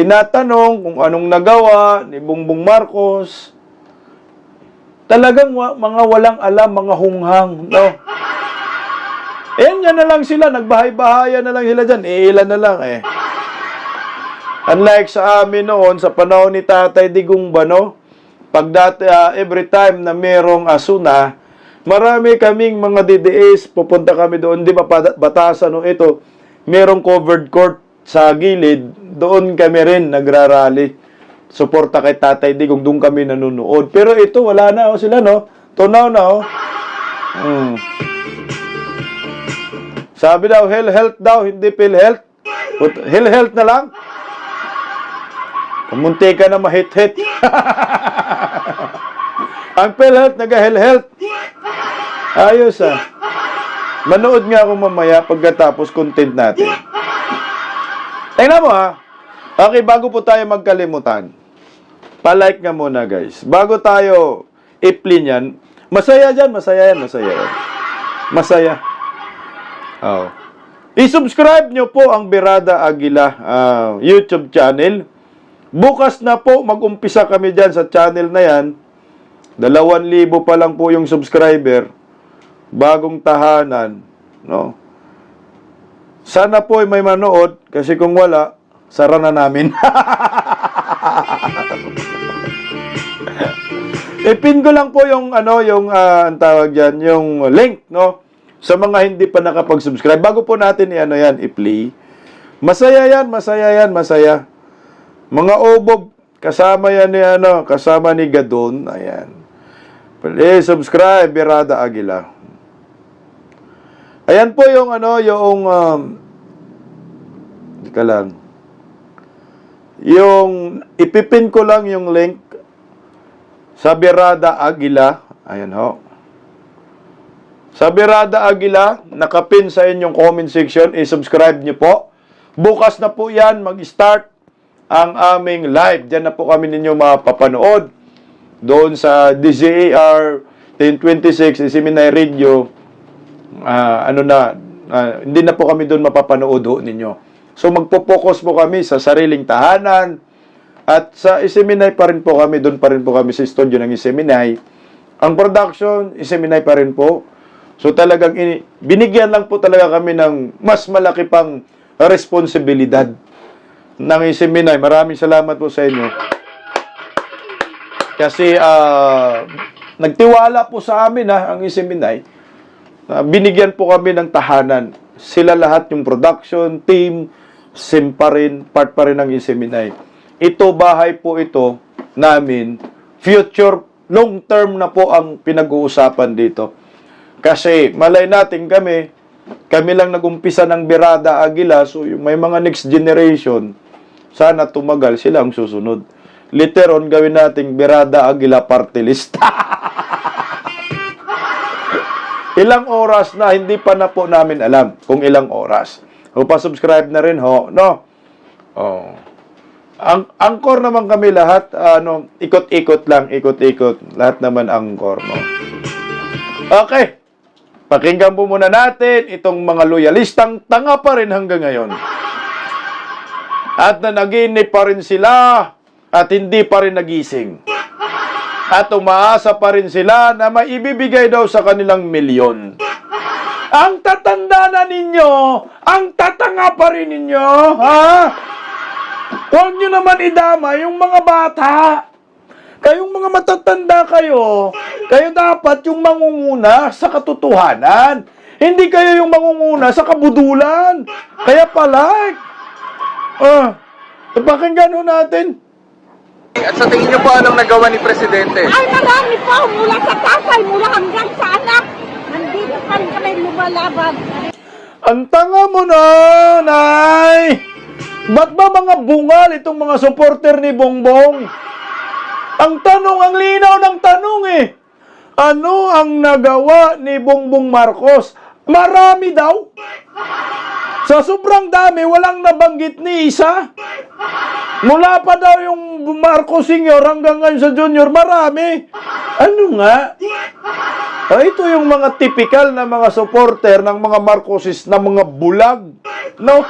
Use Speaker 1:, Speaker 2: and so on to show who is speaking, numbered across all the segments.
Speaker 1: tinatanong kung anong nagawa ni Bongbong Marcos. Talagang mga walang alam, mga hunghang, no? Eh, yan na lang sila, nagbahay-bahaya na lang sila dyan. Eh, ilan na lang eh. Unlike sa amin noon, sa panahon ni Tatay Digong Bano, pag dati, ah, every time na merong asuna, marami kaming mga DDS, pupunta kami doon, di ba batasan no, ito, merong covered court sa gilid, doon kami rin nagrarally. Suporta kay Tatay Digong, doon kami nanonood. Pero ito, wala na oh, sila, no? Tunaw na, oh. Hmm. Sabi daw, hell health daw, hindi pill health. Hell health na lang. Kumunti ka na mahit-hit. Ang pill health, naga-hell health. Ayos ah. Manood nga ako mamaya pagkatapos content natin. Tingnan mo ha. Okay, bago po tayo magkalimutan. Palike nga muna guys. Bago tayo i-plin yan, masaya dyan, masaya yan, masaya yan. Masaya. Oh. I-subscribe nyo po ang Berada Aguila ah, YouTube channel. Bukas na po mag-umpisa kami dyan sa channel na yan. Dalawan libo pa lang po yung subscriber. Bagong tahanan. No? Sana po ay may manood kasi kung wala, sara na namin. Ipin ko lang po yung ano, yung ah, ang tawag diyan, yung link, no? Sa mga hindi pa nakapag-subscribe. Bago po natin i-ano yan, i-play. Masaya yan, masaya yan, masaya. Mga obob, kasama yan ni ano, kasama ni Gadon. Ayan. Please subscribe, Birada Aguila. Ayan po yung ano, yung um, Teka lang. Yung ipipin ko lang yung link sa Birada Aguila. Ayan ho. Sa Birada Aguila, nakapin sa inyong comment section, i-subscribe niyo po. Bukas na po yan, mag-start ang aming live. Diyan na po kami ninyo mapapanood. Doon sa DZAR 1026, Seminary Radio, ah, ano na, ah, hindi na po kami doon mapapanood ho ninyo. So magpo-focus po kami sa sariling tahanan at sa Iseminay pa rin po kami, doon pa rin po kami sa studio ng Iseminay. Ang production, Iseminay pa rin po. So talagang ini- binigyan lang po talaga kami ng mas malaki pang responsibilidad ng Iseminay. Maraming salamat po sa inyo. Kasi ah, nagtiwala po sa amin ha, ang Iseminay. Na binigyan po kami ng tahanan. Sila lahat yung production, team, sim pa rin, part pa rin ng Iseminay. Ito, bahay po ito namin. Future, long term na po ang pinag-uusapan dito. Kasi malay natin kami, kami lang nagumpisa ng Birada Agila, so yung may mga next generation, sana tumagal sila ang susunod. Later on, gawin nating Birada Agila Party List. ilang oras na, hindi pa na po namin alam kung ilang oras. O pa-subscribe na rin ho, no? Oh. Ang angkor naman kami lahat, ano, ikot-ikot lang, ikot-ikot. Lahat naman angkor, no? Okay. Pakinggan po muna natin itong mga loyalistang tanga pa rin hanggang ngayon. At na naginip pa rin sila at hindi pa rin nagising. At umaasa pa rin sila na maibibigay daw sa kanilang milyon. Ang tatanda na ninyo, ang tatanga pa rin ninyo, ha? Huwag nyo naman idama yung mga bata. Kayong mga matatanda kayo, kayo dapat yung mangunguna sa katotohanan. Hindi kayo yung mangunguna sa kabudulan. Kaya palike. Ah, pakinggan ho natin.
Speaker 2: At sa tingin niyo po anong nagawa ni Presidente?
Speaker 3: Ay, marami po. Mula sa tatay, mula hanggang sa anak. Nandito pa rin kami lumalaban.
Speaker 1: Ang tanga mo na, Nay! Ba't ba mga bungal itong mga supporter ni Bongbong? Ang tanong, ang linaw ng tanong eh. Ano ang nagawa ni Bongbong Marcos? Marami daw. Sa sobrang dami, walang nabanggit ni isa. Mula pa daw yung Marcos Senior hanggang ngayon sa Junior, marami. Ano nga? Ah, ito yung mga typical na mga supporter ng mga Marcoses na mga bulag. No?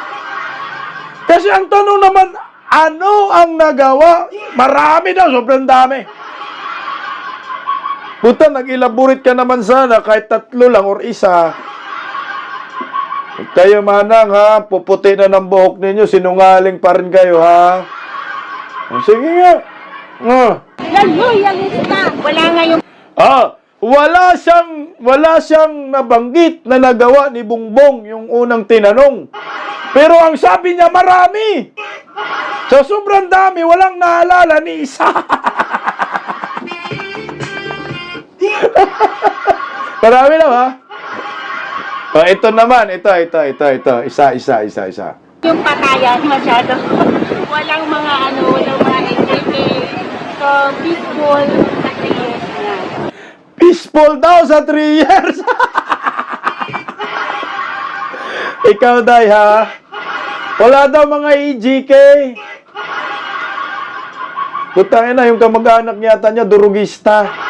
Speaker 1: Kasi ang tanong naman, Ano ang nagawa? Marami daw, sobrang dami. Puta, nag-elaborate ka naman sana kahit tatlo lang or isa. Huwag Kayo manang ha, puputi na ng buhok ninyo, sinungaling pa rin kayo ha. Sige nga.
Speaker 3: Yan, loyalista. Wala nga yung
Speaker 1: Ah, wala siyang wala siyang nabanggit na nagawa ni Bongbong yung unang tinanong. Pero ang sabi niya marami. Sa sobrang dami, walang naalala ni isa. marami lang ha. Oh, ito naman, ito, ito, ito, ito. Isa, isa, isa, isa.
Speaker 3: yung patayan masyado. Walang mga ano, walang mga. So, peaceful sa years na.
Speaker 1: Peaceful daw sa 3 years. Ikaw, Day, ha? Wala daw mga EGK. Putangin na, yung kamag-anak yata niya, durugista.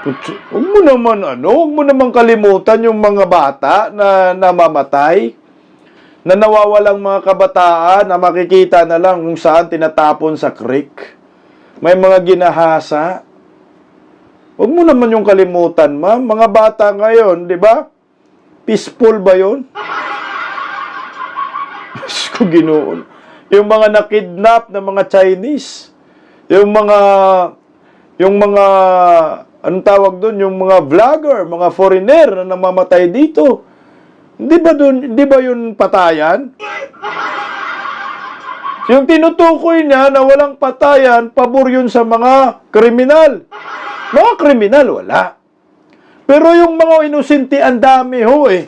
Speaker 1: Huwag mo naman, ano, huwag mo naman kalimutan yung mga bata na namamatay. Na nawawalang mga kabataan na makikita na lang kung saan tinatapon sa creek. May mga ginahasa. Huwag mo naman yung kalimutan, ma'am. Mga bata ngayon, di ba? Peaceful ba yun? Diyos ko, ginoon. Yung mga nakidnap na mga Chinese. Yung mga, yung mga, anong tawag doon? Yung mga vlogger, mga foreigner na namamatay dito. Hindi ba doon, hindi ba yun patayan? Yung tinutukoy niya na walang patayan, pabor yun sa mga kriminal. Mga kriminal, wala. Pero yung mga inusinti, ang dami ho eh.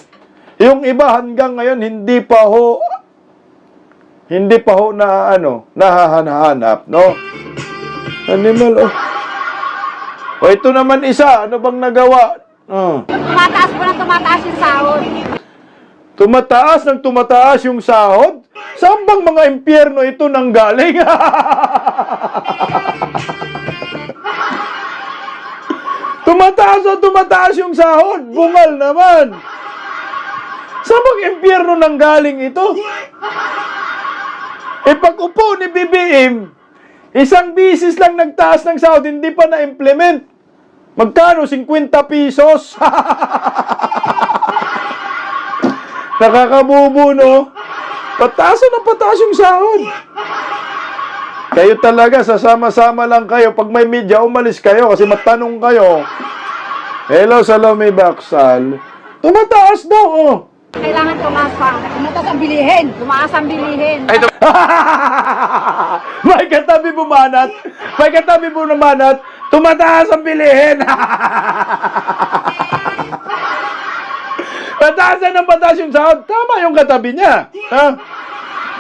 Speaker 1: Yung iba hanggang ngayon, hindi pa ho, hindi pa ho na ano, nahahanap, no? Animal, oh. O ito naman isa, ano bang nagawa? Oh.
Speaker 3: Tumataas po na tumataas yung sahod.
Speaker 1: Tumataas ng tumataas yung sahod? Saan bang mga impyerno ito nang galing? tumataas at tumataas yung sahod. Bungal naman. Saan bang impyerno nang galing ito? E pag upo ni BBM, isang bisis lang nagtaas ng sahod, hindi pa na-implement. Magkano? 50 pesos? Nakakabubo, no? Pataas na pataas yung sahod. Kayo talaga, sasama-sama lang kayo. Pag may media, umalis kayo kasi matanong kayo. Hello, Salome Baksal. Tumataas daw, oh.
Speaker 3: Kailangan tumaas pa. Tumaas ang bilihin. Tumaas ang bilihin.
Speaker 2: Ay,
Speaker 1: may katabi bumanat. May katabi bumanat. Tumataas ang bilihin. Pataas na ng pataas yung sahod. Tama yung katabi niya. Ha?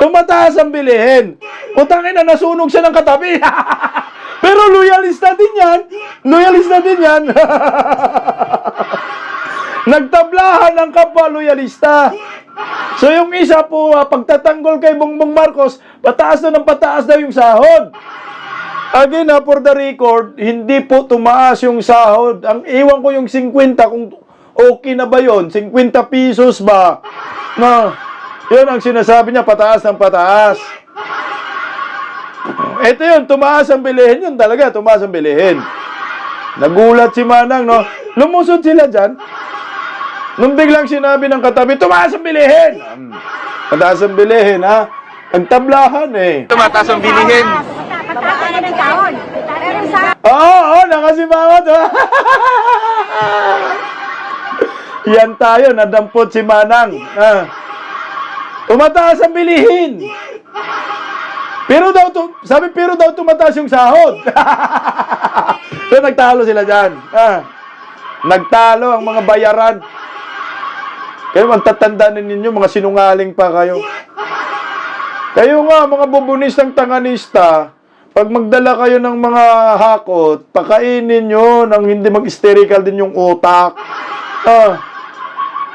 Speaker 1: Tumataas ang bilihin. Utangin na nasunog siya ng katabi. Pero loyalista din yan. Loyalista din yan. Nagtablahan ng kapwa loyalista. So yung isa po, ah, pagtatanggol kay Bongbong Marcos, pataas na ng pataas daw yung sahod. Again, ha, for the record, hindi po tumaas yung sahod. Ang iwan ko yung 50, kung okay na ba yon 50 pesos ba? Na, yun ang sinasabi niya, pataas ng pataas. Ito yun, tumaas ang bilihin. Yun talaga, tumaas ang bilihin. Nagulat si Manang, no? Lumusod sila dyan. Nung biglang sinabi ng katabi, tumaas ang bilihin. Pataas ang bilihin, ha? Nagtablahan, eh.
Speaker 2: tumataas ang bilihin.
Speaker 3: Pataas na ng sa
Speaker 1: Oo, oo, nakasimangot. ha? Yan tayo, nadampot si Manang. Ah. Tumataas ang bilihin. Pero daw, tu- sabi, pero daw tumataas yung sahod. so, nagtalo sila dyan. Ah. Nagtalo ang mga bayaran. Kayo, magtatanda ninyo, mga sinungaling pa kayo. Kayo nga, mga bubunistang tanganista, pag magdala kayo ng mga hakot, pakainin nyo nang hindi mag-hysterical din yung utak. Ah,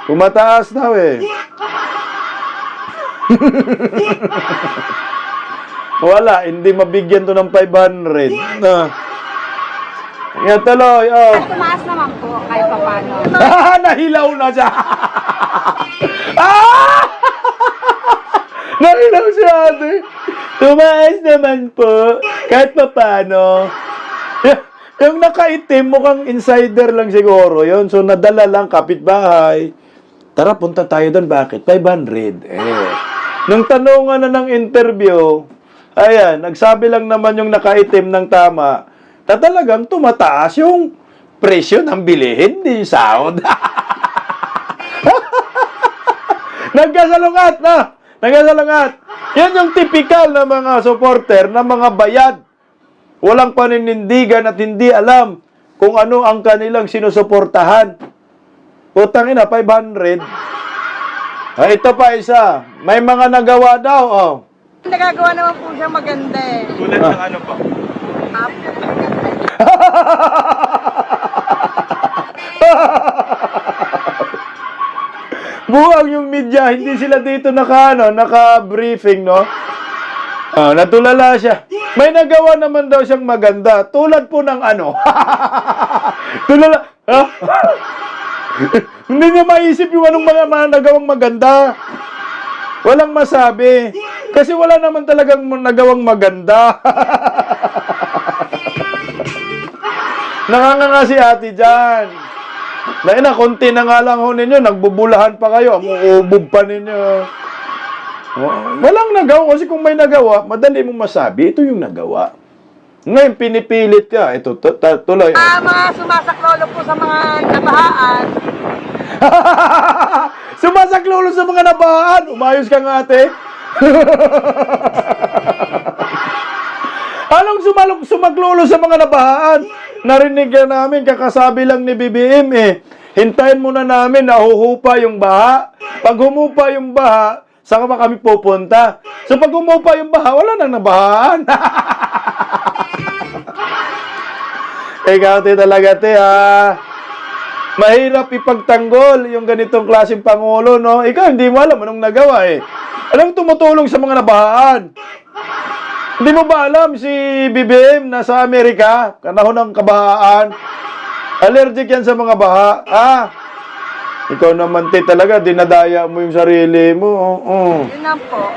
Speaker 1: tumataas daw eh. Wala, hindi mabigyan to ng 500. Ah. Yan tuloy, oh.
Speaker 3: tumaas naman po kahit pa paano.
Speaker 1: Ah, nahilaw na siya. ah! Nakilang si ate. Tumaas naman po. Kahit pa paano. Yung nakaitim, mukhang insider lang siguro yon So, nadala lang kapitbahay. Tara, punta tayo doon. Bakit? 500. Eh. Nung tanungan na ng interview, ayan, nagsabi lang naman yung nakaitim ng tama na talagang tumataas yung presyo ng bilihin, di yung sahod. Nagkasalungat na! Nagkasalungat! Yan yung typical na mga supporter, na mga bayad. Walang paninindigan at hindi alam kung ano ang kanilang sinusuportahan. Utang ina, 500. Ah, ito pa isa. May mga nagawa daw, oh.
Speaker 4: Nagagawa naman po siya maganda eh.
Speaker 2: Tulad ng ano po?
Speaker 1: Buang yung media, hindi sila dito naka, ano, naka-briefing, no? Ah, natulala siya. May nagawa naman daw siyang maganda. Tulad po ng ano. tulala. Ha? hindi niya maisip yung anong mga, mga nagawang maganda. Walang masabi. Kasi wala naman talagang nagawang maganda. Nakanganga si ate dyan. Na ina, konti na nga lang ho ninyo, nagbubulahan pa kayo, umuubog pa ninyo. Oh, Walang nagawa, kasi kung may nagawa, madali mong masabi, ito yung nagawa. Ngayon, pinipilit ka. Ito, tu- tu- tuloy.
Speaker 4: Ah, mga sumasaklolo po sa mga nabahaan.
Speaker 1: Sumasaklolo sa mga nabahaan. Umayos ka nga, ate. Anong sumalok, sumaklolo sa mga nabahaan? Narinig ka namin, kakasabi lang ni BBM eh. Hintayin muna namin na huhupa yung baha. Pag humupa yung baha, saka ba kami pupunta? So pag humupa yung baha, wala nang nabahaan. Ikaw, te, talaga, te, ha? Mahirap ipagtanggol yung ganitong klaseng pangulo, no? Ikaw, hindi mo alam anong nagawa, eh. Anong tumutulong sa mga nabahaan? Hindi mo ba alam si BBM nasa Amerika, kanahon ng kabahaan? Allergic yan sa mga baha. Ah, ikaw naman, te, talaga, dinadaya mo yung sarili mo. Oo.
Speaker 4: Yun lang po.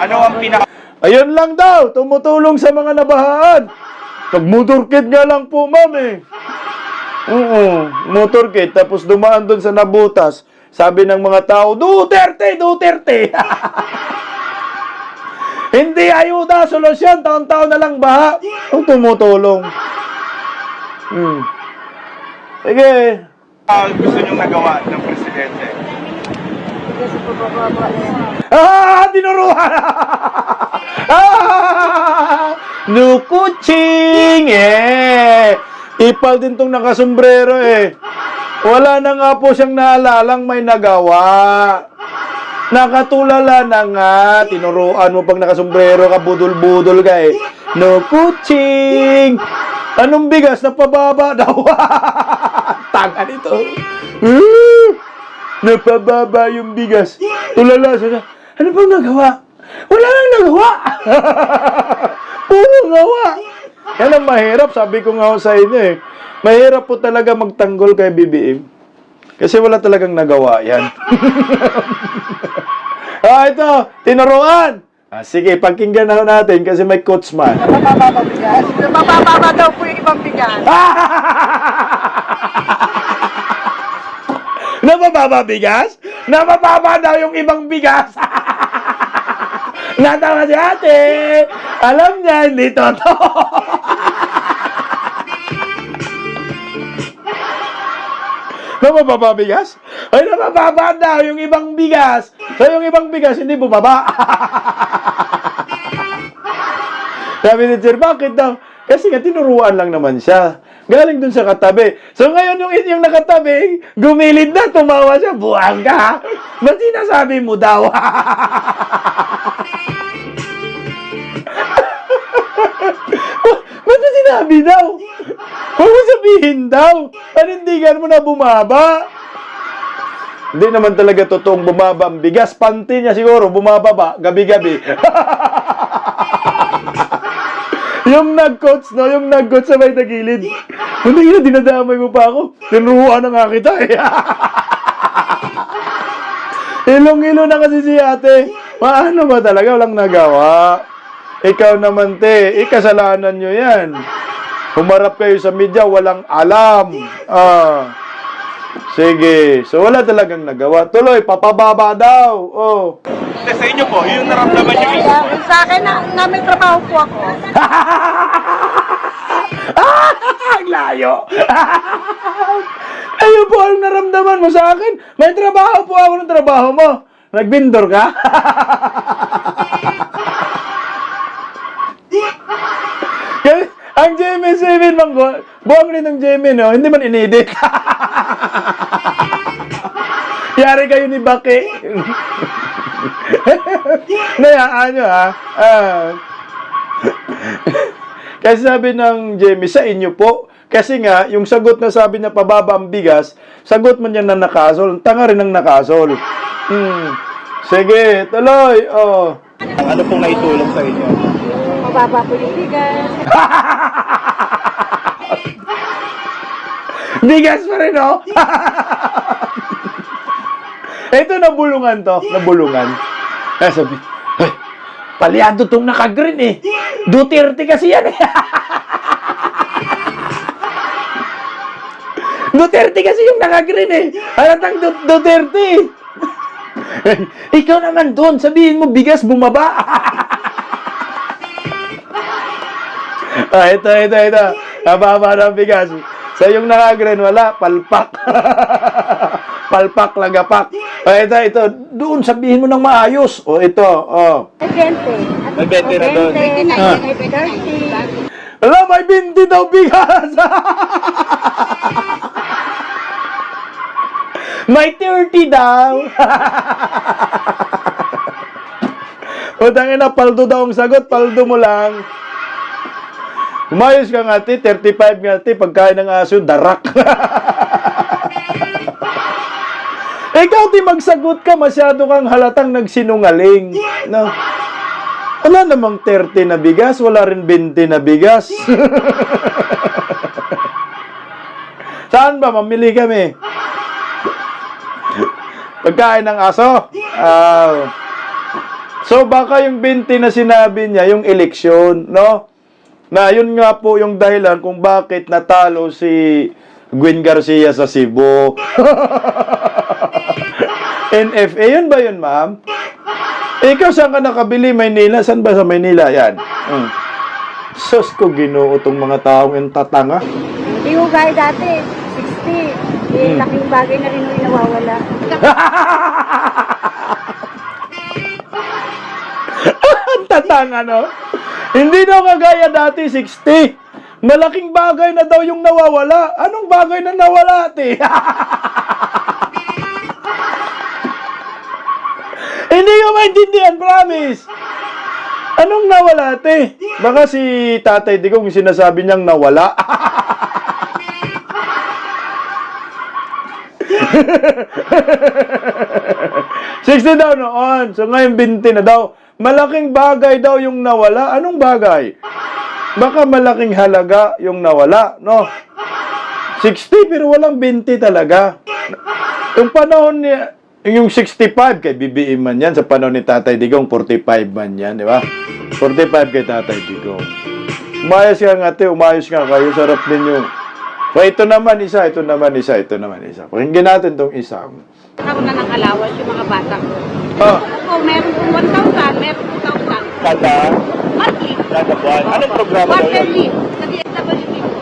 Speaker 2: Ano ang pinaka...
Speaker 1: Ayun lang daw, tumutulong sa mga nabahaan. Nag-motorkit nga lang po, ma'am eh. Oo, motorkit. Tapos dumaan doon sa nabutas. Sabi ng mga tao, Duterte, Duterte. Hindi ayuda, solusyon. Taon-taon na lang baha. Ang tumutulong. Hmm. Sige.
Speaker 2: ah, gusto niyong nagawa ng presidente?
Speaker 4: Kasi yan.
Speaker 1: Ah, tinuruan! ah, nukuching! Eh, ipal din tong nakasombrero eh. Wala na nga po siyang naalalang may nagawa. Nakatulala na nga. Tinuruan mo pag nakasombrero ka, budol-budol ka eh. Nukuching! Anong bigas? Napababa daw. Tanga nito. Ah! Napababa yung bigas. Tulala siya. Ano bang nagawa? Wala nang nagawa. Puro gawa. Yan ang mahirap. Sabi ko nga sa inyo eh. Mahirap po talaga magtanggol kay BBM. Kasi wala talagang nagawa yan. ah, ito. Tinuruan. Ah, sige, pakinggan na natin kasi may coach man.
Speaker 4: Mabababa bigas. Daw po yung ibang bigas.
Speaker 1: Nabababa bigas? Nabababa daw yung ibang bigas. Natawa si ate. Alam niya, hindi totoo. Nabababa bigas? Ay, nabababa daw yung ibang bigas. So, yung ibang bigas, hindi bumaba. Sabi ni Sir, bakit daw? Kasi nga, tinuruan lang naman siya. Galing dun sa katabi. So ngayon yung, yung nakatabi, gumilid na, tumawa siya, buwang ka. Ba't sinasabi mo daw? Sinabi daw? Huwag mo sabihin daw. Panindigan mo na bumaba. Hindi naman talaga totoong bumaba ang bigas. Panty niya siguro, bumababa, gabi-gabi. yung nag-coach, no? Yung nag-coach sa may tagilid. Hindi na, dinadamay mo pa ako. Tinuruan na nga kita eh. Ilong-ilo na kasi si ate. Paano ba talaga? Walang nagawa. Ikaw naman, te. Ikasalanan nyo yan. Humarap kayo sa media, walang alam. Ah. Sige. So, wala talagang nagawa. Tuloy, papababa daw. Oh.
Speaker 2: Sa inyo po, yung naramdaman niyo
Speaker 4: Kaya sa akin na, na may trabaho po ako.
Speaker 1: Ang layo. Ayun po ang naramdaman mo sa akin. May trabaho po ako ng trabaho mo. Nagbindor ka? ang Jimmy 7 mang bu- buwang rin ng Jimmy, no? Hindi man inedit. Yari kayo ni Baki. Nayaan nyo, ha? Ah. Kasi sabi ng Jimmy, sa inyo po. Kasi nga, yung sagot na sabi niya pababa ang bigas, sagot man yan na nakasol. Tanga rin ang nakasol. Hmm. Sige, tuloy. Oh.
Speaker 2: Ano pong naitulong sa inyo?
Speaker 4: Mababa po yung bigas.
Speaker 1: Bigas pa rin, oh. Ito, nabulungan to. Nabulungan. Kaya sabi, Ay, palyado tong naka-green eh. Duterte kasi yan eh. Duterte kasi yung naka-green eh. Halatang Du- Duterte eh. Ikaw naman doon, sabihin mo bigas bumaba. ah, ito, ito, ito. Kababa ng bigas. Sa yung naka-green, wala. Palpak. Palpak, lagapak. O, ito, ito. Doon, sabihin mo ng maayos. O, ito, o.
Speaker 4: May 20.
Speaker 2: May 20 na doon.
Speaker 1: Ah.
Speaker 4: May 30.
Speaker 1: Ala, may binti daw bigas. may 30 daw. Utangin na, paldo daw ang sagot. Paldo mo lang. Umayos ka nga, ti. 35 nga, ti. Pagkain ng aso, darak. Ikaw, ti, magsagot ka. Masyado kang halatang nagsinungaling. No? Wala namang 30 na bigas, wala rin 20 na bigas. Saan ba? Mamili kami. Pagkain ng aso. Ah. so baka yung 20 na sinabi niya, yung eleksyon, no? Na yun nga po yung dahilan kung bakit natalo si Gwen Garcia sa Cebu. NFA, yun ba yun, ma'am? Ikaw saan ka nakabili? Maynila? Saan ba sa Maynila? Yan. Mm. Sus ko ginoo tong mga taong yung tatanga.
Speaker 4: Hindi ko gaya dati. 60. Eh, laking bagay na rin yung nawawala.
Speaker 1: Ang tatanga, no? Hindi daw kagaya dati, 60. Malaking bagay na daw yung nawawala. Anong bagay na nawala, ate? Hindi ko maintindihan, promise. Anong nawala, ate? Baka si Tatay Digong sinasabi niyang nawala. Sixty daw noon. So ngayon 20 na daw. Malaking bagay daw yung nawala. Anong bagay? Baka malaking halaga yung nawala, no? 60 pero walang 20 talaga. Yung panahon niya, yung 65 kay BBM man yan, sa panahon ni Tatay Digong, 45 man yan, di ba? 45 kay Tatay Digong. Umayos ka nga, te, umayos nga kayo, sarap ninyo. So, ito naman isa, ito naman isa, ito naman isa. Pakinggan natin tong isa.
Speaker 3: Ako na ng allowance yung mga bata ko.
Speaker 1: Oh,
Speaker 3: Ako, meron pong 1,000, meron pong 2,000.
Speaker 2: Kada,
Speaker 3: Monthly.
Speaker 2: kada buwan. Anong programa daw yun?
Speaker 3: Quarterly. Sa DSWD po.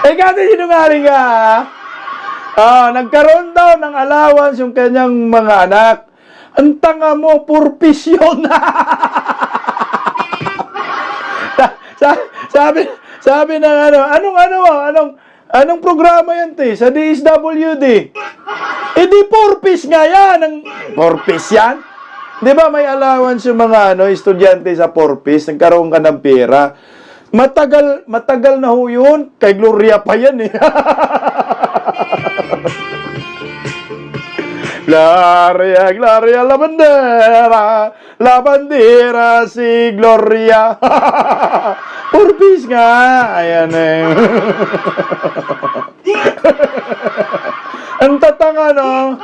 Speaker 1: eh, kasi sinungaling ka? Ah, nagkaroon daw ng allowance yung kanyang mga anak. Ang tanga mo, purpose yun. Sa- sa- sabi, sabi ng ano, anong ano, anong, anong programa yan, te? Sa DSWD. Eh di purpose nga yan. Ang, purpose yan? Di ba may allowance yung mga ano, estudyante sa purpose, nagkaroon ka ng pera. Matagal, matagal na ho yun. Kay Gloria pa yan eh. Gloria, Gloria, la bandera, la bandera si Gloria. Purpose nga. Ayan eh. Ang tatanga, no?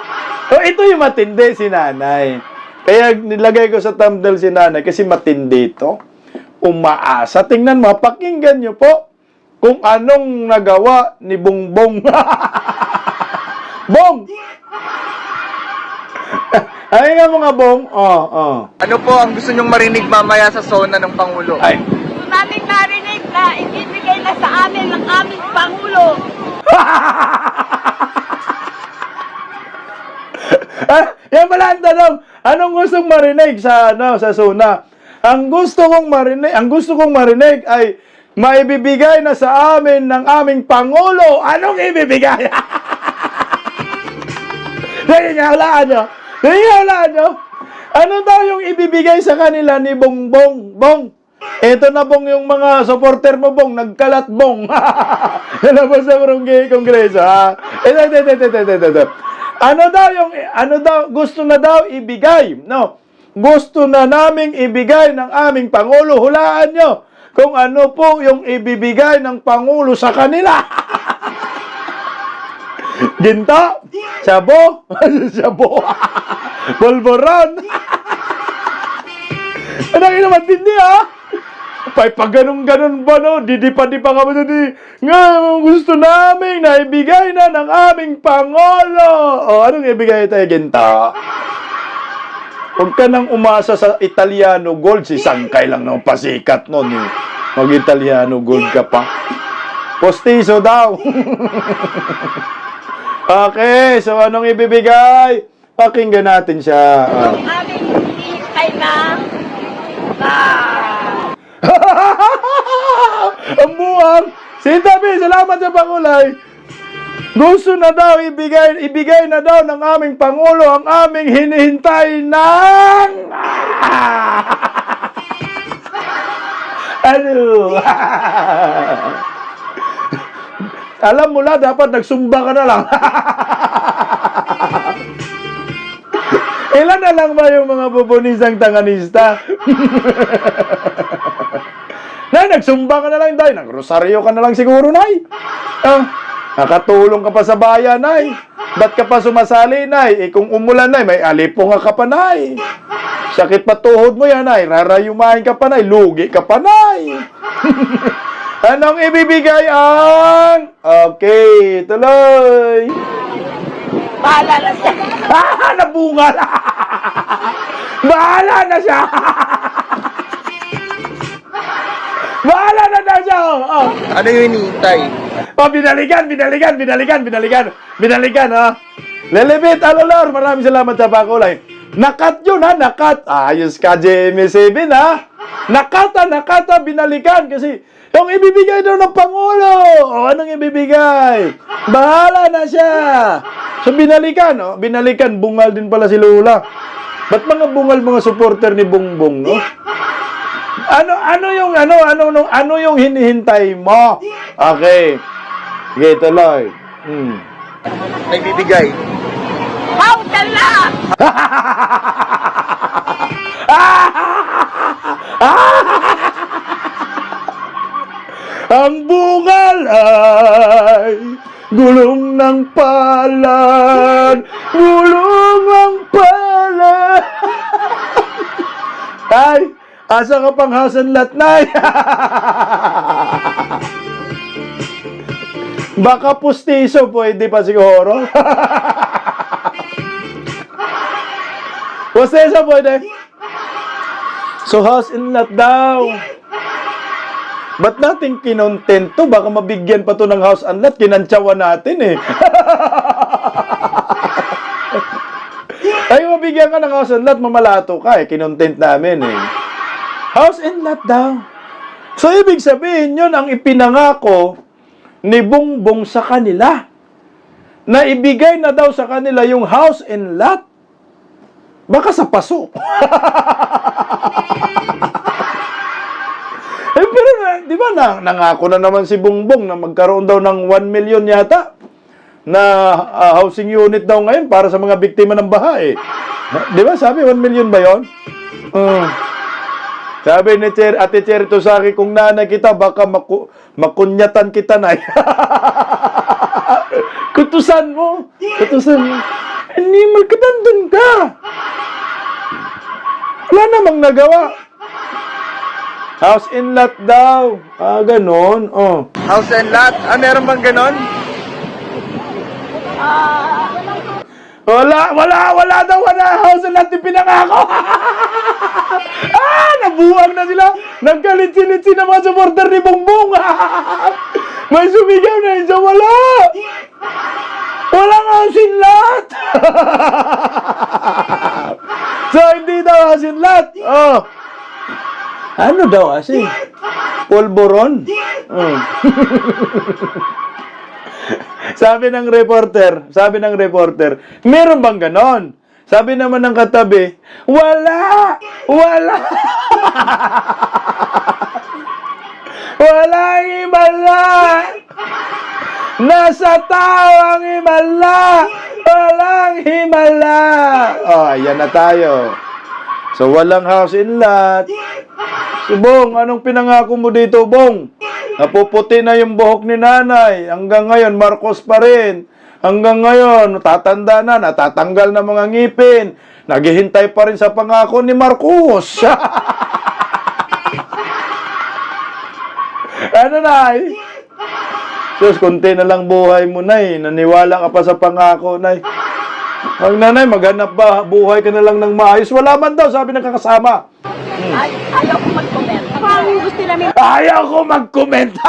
Speaker 1: So, ito yung matindi si nanay. Kaya nilagay ko sa thumbnail si nanay kasi matindi ito. Umaasa. Tingnan mo, pakinggan nyo po kung anong nagawa ni Bongbong. Bong! Ay nga mga bong. Oh, oh.
Speaker 2: Ano po ang gusto nyong marinig mamaya sa zona ng Pangulo?
Speaker 1: Ay.
Speaker 3: Narinig na ibibigay na sa amin ng aming Pangulo.
Speaker 1: Ah, yan pala ang tanong. Anong gustong marinig sa ano sa Suna? Ang gusto kong marinig, ang gusto kong marinig ay maibibigay na sa amin ng aming pangulo. Anong ibibigay? Nangingalaan nyo? Nangingalaan nyo? Ano daw yung ibibigay sa kanila ni Bongbong? Bong, ito na bong yung mga supporter mo, Bong, nagkalat, Bong. Nalabas sa barangay kongreso, ha? Ito, ito, ito, ito, ito, ito. Ano daw yung, ano daw, gusto na daw ibigay, no? Gusto na naming ibigay ng aming Pangulo. Hulaan nyo kung ano po yung ibibigay ng Pangulo sa kanila. Ginto? Sabo? Sabo? Polvoron? Ano yun naman tindi ha? Pay pag ganun-ganun ba no? Didipa-dipa ka ba di? Nga, gusto namin na ibigay na ng aming Pangulo. O, anong ibigay tayo, Ginto? Huwag ka nang umasa sa Italiano Gold. Si Sangkay lang ng pasikat nun. Eh. Mag-Italiano Gold ka pa. Postizo daw. okay, so anong ibibigay? Pakinggan natin siya. Ah.
Speaker 3: Ang aming hinihintay na na
Speaker 1: Ang buwang. Si salamat sa pangulay. Gusto na daw ibigay, ibigay na daw ng aming Pangulo ang aming hinihintay ng... ano? Alam mo na, dapat nagsumba ka na lang. Ilan na lang ba yung mga bubunisang tanganista? Nay, nagsumba ka na lang, Day. Nagrosaryo ka na lang siguro, Nay. Ah, nakatulong ka pa sa bayan, Nay. Ba't ka pa sumasali, Nay? Eh, kung umulan, Nay, may alipong ka pa, Nay. Sakit pa tuhod mo yan, Nay. Rarayumahin ka pa, Nay. Lugi ka pa, Nay. Anong ibibigay ang... Okay, tuloy.
Speaker 3: bahala na siya.
Speaker 1: Ah, nabunga na. Bahala na siya. Bahala na daw siya. Oh, oh.
Speaker 2: Ano yung hinihintay?
Speaker 1: Oh, binalikan, binalikan, binalikan, binalikan. Binalikan, ha? Lelebit, alolor. Maraming salamat sa pakulay. Nakat yun, ha? Nakat. Ayos ka, JM7, ha? Nakata, nakata, binalikan. Kasi, yung ibibigay daw ng Pangulo. O, anong ibibigay? Bahala na siya. So, binalikan, oh. Binalikan, bungal din pala si Lula. Ba't mga bungal mga supporter ni Bongbong, no? Ano ano yung ano ano ano, ano yung hinihintay mo? Okay. Sige, tuloy. Hmm.
Speaker 2: May bibigay.
Speaker 3: Pautal na!
Speaker 1: Ang bungal ay gulong asa ka pang hasanlat na Baka pustiso pwede pa siguro. Pustiso pwede. So house in lot daw. Ba't natin kinontent to? Baka mabigyan pa to ng house and lot. Kinantsawa natin eh. Ay, mabigyan ka ng house and lot, mamalato ka eh. Kinontent namin eh. House and lot daw. So, ibig sabihin yun ang ipinangako ni Bongbong sa kanila. Na ibigay na daw sa kanila yung house and lot. Baka sa paso. Eh, pero, na- di ba, na, nangako na naman si Bongbong na magkaroon daw ng 1 million yata na ah, housing unit daw ngayon para sa mga biktima ng baha eh. Di ba, sabi 1 million ba yon? Uh, sabi ni Cher, Ate Cher to sa akin, kung nanay kita, baka maku, makunyatan kita na. Kutusan mo. Kutusan mo. Animal ka, nandun ka. Wala namang nagawa. House in lot daw. Ah, ganon. Oh.
Speaker 2: House and lot. Ah, meron bang ganon?
Speaker 1: Wala, wala, wala daw, wala. House in lot yung pinangako. ah, nabuwag na sila. Nagkalitsi-litsi na mga supporter ni Bongbong. May sumigaw na isa, wala. Walang house in lot. so, hindi daw house in lot. Oh. Ano daw kasi? Polboron? Oh. sabi ng reporter, sabi ng reporter, meron bang ganon? Sabi naman ng katabi, wala! Wala! Walang himala! Nasa tao ang himala! Walang himala! Oh, ayan na tayo. So, walang house in lot. So, Bong, anong pinangako mo dito, Bong? Napuputi na yung buhok ni nanay. Hanggang ngayon, Marcos pa rin. Hanggang ngayon, tatanda na, natatanggal na mga ngipin. Naghihintay pa rin sa pangako ni Marcos. ano, Nay? Sus, konti na lang buhay mo, Nay. Naniwala ka pa sa pangako, Nay. Ang nanay, maghanap ba? Buhay ka na lang ng maayos. Wala man daw, sabi ng kakasama.
Speaker 3: Ay, ayaw ko mag-comment.
Speaker 4: Parang gusto namin
Speaker 1: Ayaw ko mag-comment.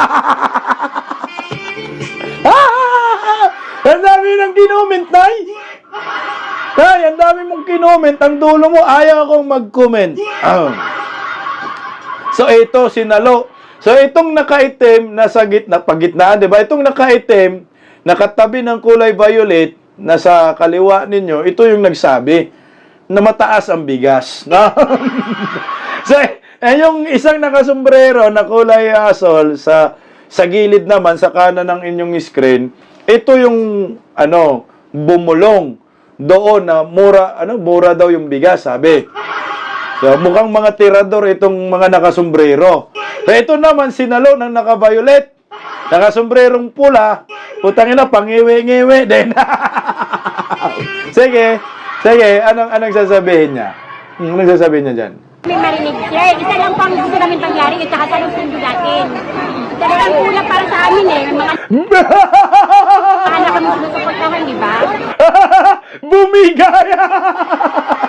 Speaker 1: ah! Ang dami ng kinoment, Nay. Nay, ang dami mong kinoment. Ang dulo mo, ayaw akong mag-comment. Ah. So, ito, sinalo. So, itong nakaitim, nasa gitna, pagitnaan, di ba? Itong nakaitim, nakatabi ng kulay violet, nasa kaliwa ninyo, ito yung nagsabi na mataas ang bigas. No? so, eh, yung isang nakasombrero na kulay asol sa sa gilid naman sa kanan ng inyong screen, ito yung ano, bumulong doon na mura ano, mura daw yung bigas, sabi. So, mukhang mga tirador itong mga nakasombrero. So, ito naman sinalo ng naka-violet. Nakasombrerong pula. Putang ina, pangiwi-ngiwi din. sige, sige, anong, anong sasabihin niya? Anong sasabihin niya dyan?
Speaker 3: May marinig siya. eh. Isa lang pang gusto namin pangyari at saka sa sundo natin. Talagang kulang para sa amin eh. Mga anak kami sinusuportahan, di ba?
Speaker 1: Bumigay!